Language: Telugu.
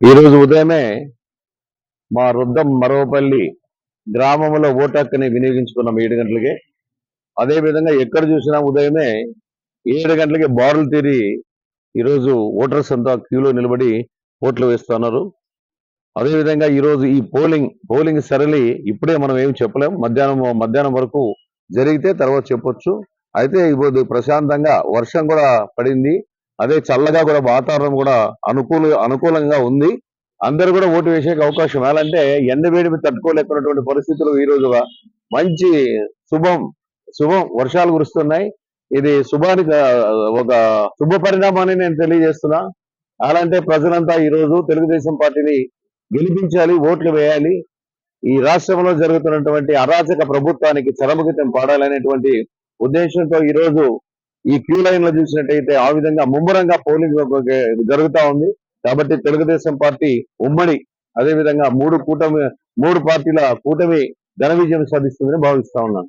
ఈరోజు ఉదయమే మా రుద్దం మరవపల్లి గ్రామంలో ఓటు హక్కుని వినియోగించుకున్నాం ఏడు గంటలకి. అదేవిధంగా ఎక్కడ చూసినా ఉదయమే ఏడు గంటలకి బారులు తీరి ఈరోజు ఓటర్స్ అంతా క్యూలో నిలబడి ఓట్లు వేస్తున్నారు అదేవిధంగా ఈరోజు ఈ పోలింగ్ పోలింగ్ సరళి ఇప్పుడే మనం ఏం చెప్పలేం. మధ్యాహ్నం మధ్యాహ్నం వరకు జరిగితే తర్వాత చెప్పొచ్చు. అయితే ఇప్పుడు ప్రశాంతంగా వర్షం కూడా పడింది. అదే చల్లగా కూడా వాతావరణం కూడా అనుకూల అనుకూలంగా ఉంది. అందరూ కూడా ఓటు వేసే అవకాశం ఎలాంటే ఎండ వేడిమి తట్టుకోలేకున్నటువంటి పరిస్థితులు ఈ రోజుగా మంచి శుభం శుభం వర్షాలు కురుస్తున్నాయి. ఇది శుభానికి ఒక శుభ పరిణామాన్ని నేను తెలియజేస్తున్నా. అలాంటే ప్రజలంతా ఈ రోజు తెలుగుదేశం పార్టీని గెలిపించాలి ఓట్లు వేయాలి. ఈ రాష్ట్రంలో జరుగుతున్నటువంటి అరాచక ప్రభుత్వానికి చరమగతం పాడాలనేటువంటి ఉద్దేశంతో ఈ రోజు ఈ క్యూ లైన్లో చూసినట్టయితే ఆ విధంగా ముమ్మరంగా పోలింగ్ జరుగుతా ఉంది. కాబట్టి తెలుగుదేశం పార్టీ ఉమ్మడి అదే విధంగా మూడు కూటమి మూడు పార్టీల కూటమి ఘన విజయం సాధిస్తుందని భావిస్తా ఉన్నాను.